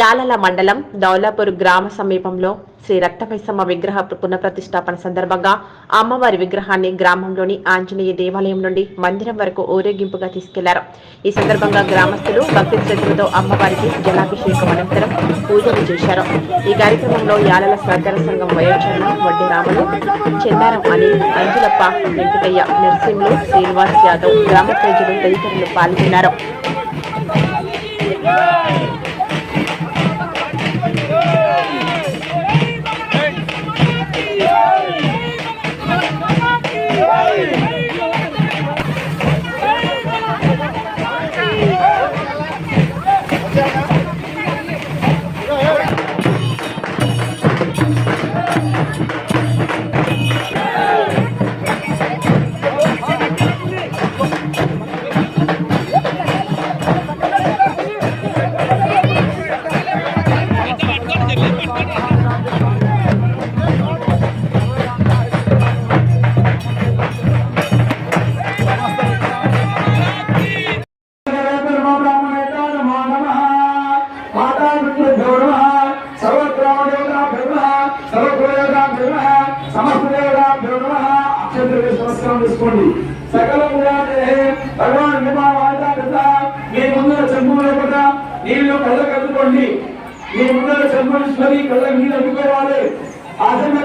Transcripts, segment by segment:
యాలల మండలం దౌలాపూర్ గ్రామ సమీపంలో శ్రీ రక్తపైసమ్మ విగ్రహ పునఃప్రతిష్టాపన సందర్భంగా అమ్మవారి విగ్రహాన్ని గ్రామంలోని ఆంజనేయ దేవాలయం నుండి మందిరం వరకు ఊరేగింపుగా తీసుకెళ్ళారు. ఈ సందర్భంగా గ్రామస్తులు భక్తి శ్రద్ధలతో అమ్మవారికి జలాభిషేకం అనంతరం పూజలు చేశారు. ఈ కార్యక్రమంలో యాలల సహకార సంఘం వయోచరణ వడ్డీ రాములు చెన్నారం అని అంజులప్ప వెంకటయ్య నర్సింహులు శ్రీనివాస్ యాదవ్ గ్రామ ప్రజలు తదితరులు పాల్గొన్నారు. తీసుకోండి. సకల భగవాన్ మీ ముందర చెంబు లేకుండా నీళ్ళు కళ్ళ కదుకోండి మీ ముందర చెంబు కళ్ళ నీళ్ళు అందుకోవాలి ఆసన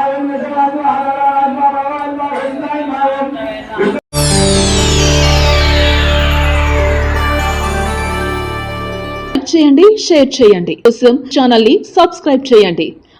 హయం నిజమాత్మ భగవాన్ చేయండి షేర్ చేయండి. కోసం ఛానల్ని సబ్స్క్రైబ్ చేయండి.